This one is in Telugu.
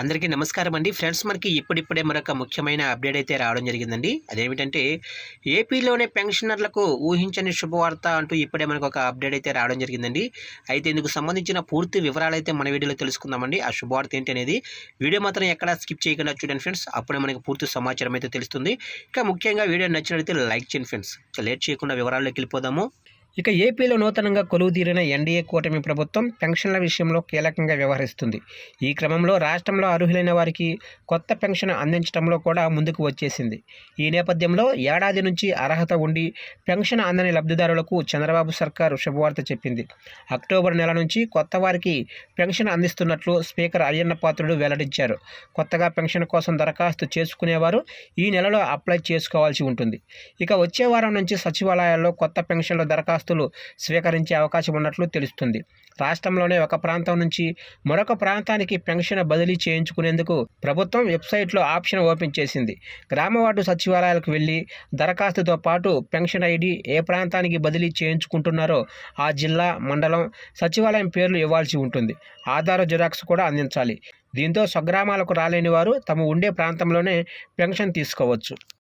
అందరికీ నమస్కారం అండి. ఫ్రెండ్స్ మనకి ఇప్పుడిప్పుడే మరొక ముఖ్యమైన అప్డేట్ అయితే రావడం జరిగిందండి. అదేమిటంటే ఏపీలోనే పెన్షనర్లకు ఊహించని శుభవార్త అంటూ ఇప్పుడే మనకు ఒక అప్డేట్ అయితే రావడం జరిగిందండి. అయితే ఇందుకు సంబంధించిన పూర్తి వివరాలు అయితే మన వీడియోలో తెలుసుకుందామండి. ఆ శుభవార్త ఏంటి అనేది వీడియో మాత్రం ఎక్కడ స్కిప్ చేయకుండా చూడండి ఫ్రెండ్స్. అప్పుడే మనకి పూర్తి సమాచారం అయితే తెలుస్తుంది. ఇంకా ముఖ్యంగా వీడియో నచ్చినట్లయితే లైక్ చేయండి ఫ్రెండ్స్. లేట్ చేయకుండా వివరాల్లోకి వెళ్ళిపోదాము. ఇక ఏపీలో నూతనంగా కొలువుదీరిన ఎన్డీఏ కూటమి ప్రభుత్వం పెన్షన్ల విషయంలో కీలకంగా వ్యవహరిస్తుంది. ఈ క్రమంలో రాష్ట్రంలో అర్హులైన వారికి కొత్త పెన్షన్ అందించడంలో కూడా ముందుకు వచ్చేసింది. ఈ నేపథ్యంలో ఏడాది నుంచి అర్హత ఉండి పెన్షన్ అందని లబ్ధిదారులకు చంద్రబాబు సర్కారు శుభవార్త చెప్పింది. అక్టోబర్ నెల నుంచి కొత్త వారికి పెన్షన్ అందిస్తున్నట్లు స్పీకర్ అయ్యన్న పాత్రుడు వెల్లడించారు. కొత్తగా పెన్షన్ కోసం దరఖాస్తు చేసుకునేవారు ఈ నెలలో అప్లై చేసుకోవాల్సి ఉంటుంది. ఇక వచ్చే వారం నుంచి సచివాలయాల్లో కొత్త పెన్షన్ల దరఖాస్తు దరఖాస్తులు స్వీకరించే అవకాశం ఉన్నట్లు తెలుస్తుంది. రాష్ట్రంలోనే ఒక ప్రాంతం నుంచి మరొక ప్రాంతానికి పెన్షన్ బదిలీ చేయించుకునేందుకు ప్రభుత్వం వెబ్సైట్లో ఆప్షన్ ఓపెన్ చేసింది. గ్రామ వార్డు సచివాలయాలకు వెళ్ళి దరఖాస్తుతో పాటు పెన్షన్ ఐడి ఏ ప్రాంతానికి బదిలీ చేయించుకుంటున్నారో ఆ జిల్లా మండలం సచివాలయం పేర్లు ఇవ్వాల్సి ఉంటుంది. ఆధార్ జిరాక్స్ కూడా అందించాలి. దీంతో స్వగ్రామాలకు రాలేని వారు తమ ఉండే ప్రాంతంలోనే పెన్షన్ తీసుకోవచ్చు.